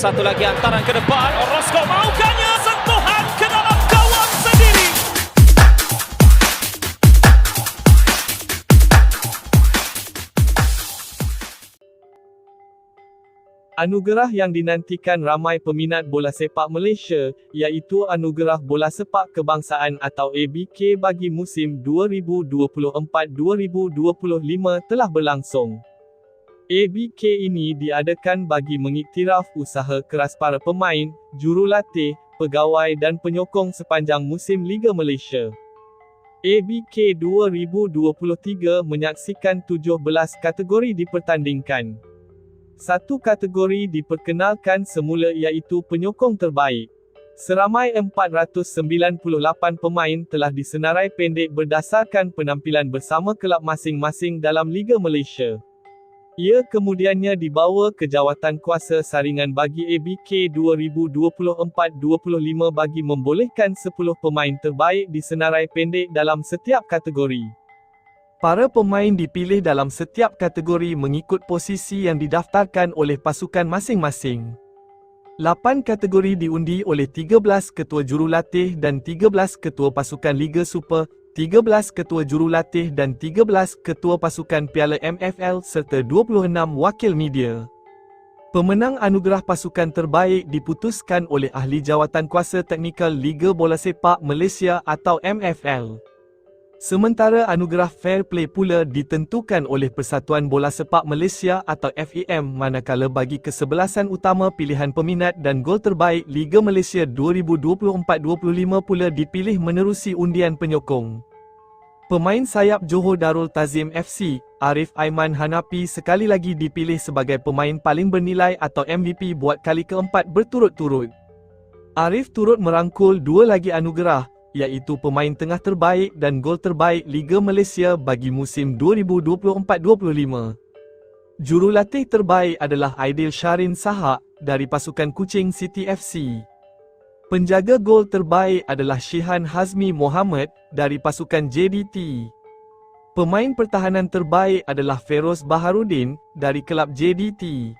Satu lagi hantaran ke depan. Orozco maukahnya sentuhan ke dalam gawang sendiri. Anugerah yang dinantikan ramai peminat bola sepak Malaysia, iaitu Anugerah Bola Sepak Kebangsaan atau ABK bagi musim 2024-2025 telah berlangsung. ABK ini diadakan bagi mengiktiraf usaha keras para pemain, jurulatih, pegawai dan penyokong sepanjang musim Liga Malaysia. ABK 2023 menyaksikan 17 kategori dipertandingkan. Satu kategori diperkenalkan semula iaitu penyokong terbaik. Seramai 498 pemain telah disenarai pendek berdasarkan penampilan bersama kelab masing-masing dalam Liga Malaysia. Ia kemudiannya dibawa ke jawatan kuasa saringan bagi ABK 2024-25 bagi membolehkan 10 pemain terbaik disenarai pendek dalam setiap kategori. Para pemain dipilih dalam setiap kategori mengikut posisi yang didaftarkan oleh pasukan masing-masing. 8 kategori diundi oleh 13 ketua jurulatih dan 13 ketua pasukan Liga Super, 13 ketua jurulatih dan 13 ketua pasukan Piala MFL serta 26 wakil media. Pemenang anugerah pasukan terbaik diputuskan oleh Ahli Jawatan Kuasa Teknikal Liga Bola Sepak Malaysia atau MFL. Sementara anugerah Fair Play pula ditentukan oleh Persatuan Bola Sepak Malaysia atau FAM manakala bagi kesebelasan utama pilihan peminat dan gol terbaik Liga Malaysia 2024-25 pula dipilih menerusi undian penyokong. Pemain sayap Johor Darul Tazim FC, Arif Aiman Hanapi sekali lagi dipilih sebagai pemain paling bernilai atau MVP buat kali keempat berturut-turut. Arif turut merangkul dua lagi anugerah, iaitu pemain tengah terbaik dan gol terbaik Liga Malaysia bagi musim 2024-25. Jurulatih terbaik adalah Aidil Sharin Sahak dari pasukan Kuching City FC. Penjaga gol terbaik adalah Shihan Hazmi Mohamad dari pasukan JDT. Pemain pertahanan terbaik adalah Feroz Baharudin dari kelab JDT.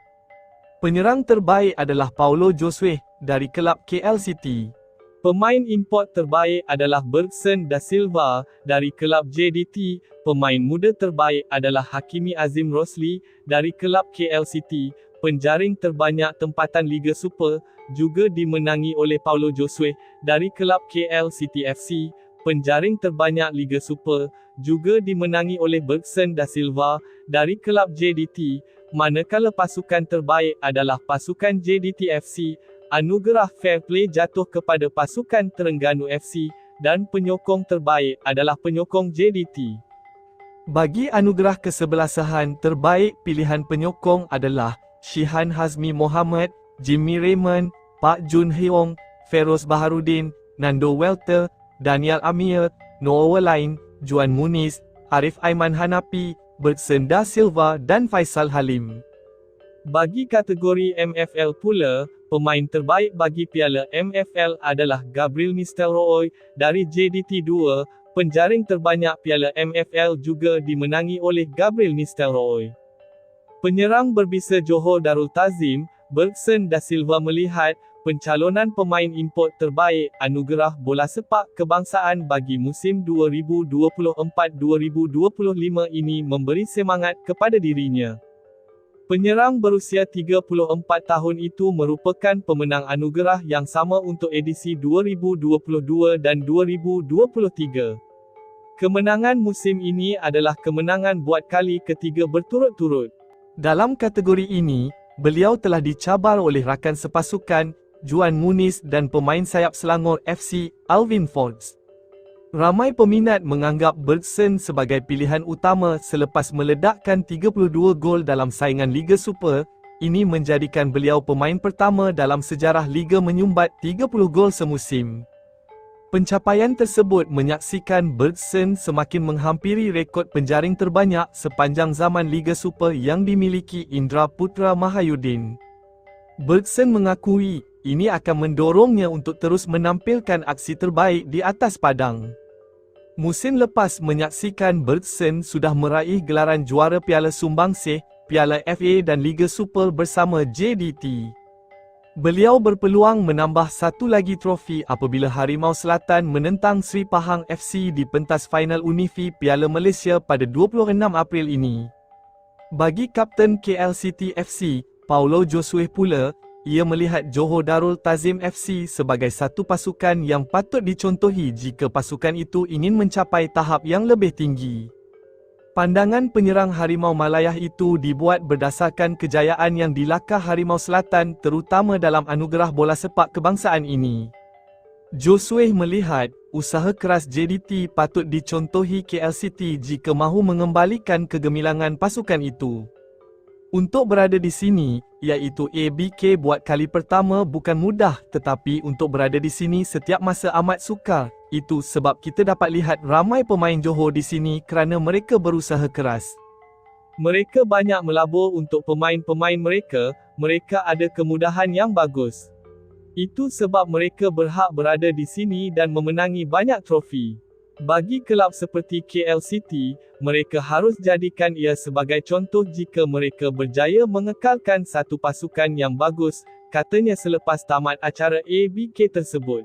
Penyerang terbaik adalah Paulo Josue dari kelab KL City. Pemain import terbaik adalah Bergson da Silva dari kelab JDT. Pemain muda terbaik adalah Hakimi Azim Rosli dari kelab KL City. Penjaring terbanyak tempatan Liga Super juga dimenangi oleh Paulo Josue dari kelab KL City FC. Penjaring terbanyak Liga Super juga dimenangi oleh Bergson da Silva dari kelab JDT. Manakala pasukan terbaik adalah pasukan JDT FC Anugerah Fair Play jatuh kepada pasukan Terengganu FC, dan penyokong terbaik adalah penyokong JDT. Bagi anugerah kesebelasahan terbaik pilihan penyokong adalah Shihan Hazmi Mohamad, Jimmy Raymond, Pak Jun Heong, Feroz Baharudin, Nando Welter, Daniel Amir, Noah Lain, Juan Muniz, Arif Aiman Hanapi, Bertsen Da Silva dan Faisal Halim. Bagi kategori MFL pula, pemain terbaik bagi Piala MFL adalah Gabriel Nistelrooy dari JDT 2. Penjaring terbanyak Piala MFL juga dimenangi oleh Gabriel Nistelrooy. Penyerang berbisa Johor Darul Tazim, Bergson da Silva melihat pencalonan pemain import terbaik anugerah bola sepak kebangsaan bagi musim 2024-2025 ini memberi semangat kepada dirinya. Penyerang berusia 34 tahun itu merupakan pemenang anugerah yang sama untuk edisi 2022 dan 2023. Kemenangan musim ini adalah kemenangan buat kali ketiga berturut-turut. Dalam kategori ini, beliau telah dicabar oleh rakan sepasukan, Juan Muniz dan pemain sayap Selangor FC, Alvin Forbes. Ramai peminat menganggap Bergson sebagai pilihan utama selepas meledakkan 32 gol dalam saingan Liga Super. Ini menjadikan beliau pemain pertama dalam sejarah Liga menyumbat 30 gol semusim. Pencapaian tersebut menyaksikan Bergson semakin menghampiri rekod penjaring terbanyak sepanjang zaman Liga Super yang dimiliki Indra Putra Mahayudin. Bergson mengakui, ini akan mendorongnya untuk terus menampilkan aksi terbaik di atas padang. Musim lepas menyaksikan Bergson sudah meraih gelaran juara Piala Sumbangsih, Piala FA dan Liga Super bersama JDT. Beliau berpeluang menambah satu lagi trofi apabila Harimau Selatan menentang Sri Pahang FC di pentas final Unifi Piala Malaysia pada 26 April ini. Bagi Kapten KLCT FC, Paulo Josue pula, ia melihat Johor Darul Tazim FC sebagai satu pasukan yang patut dicontohi jika pasukan itu ingin mencapai tahap yang lebih tinggi. Pandangan penyerang Harimau Malayah itu dibuat berdasarkan kejayaan yang dilakar Harimau Selatan terutama dalam anugerah bola sepak kebangsaan ini. Josue melihat, usaha keras JDT patut dicontohi KLCT jika mahu mengembalikan kegemilangan pasukan itu. Untuk berada di sini, iaitu ABK buat kali pertama bukan mudah tetapi untuk berada di sini setiap masa amat sukar. Itu sebab kita dapat lihat ramai pemain Johor di sini kerana mereka berusaha keras. Mereka banyak melabur untuk pemain-pemain mereka, mereka ada kemudahan yang bagus. Itu sebab mereka berhak berada di sini dan memenangi banyak trofi. Bagi kelab seperti KL City, mereka harus jadikan ia sebagai contoh jika mereka berjaya mengekalkan satu pasukan yang bagus, katanya selepas tamat acara ABK tersebut.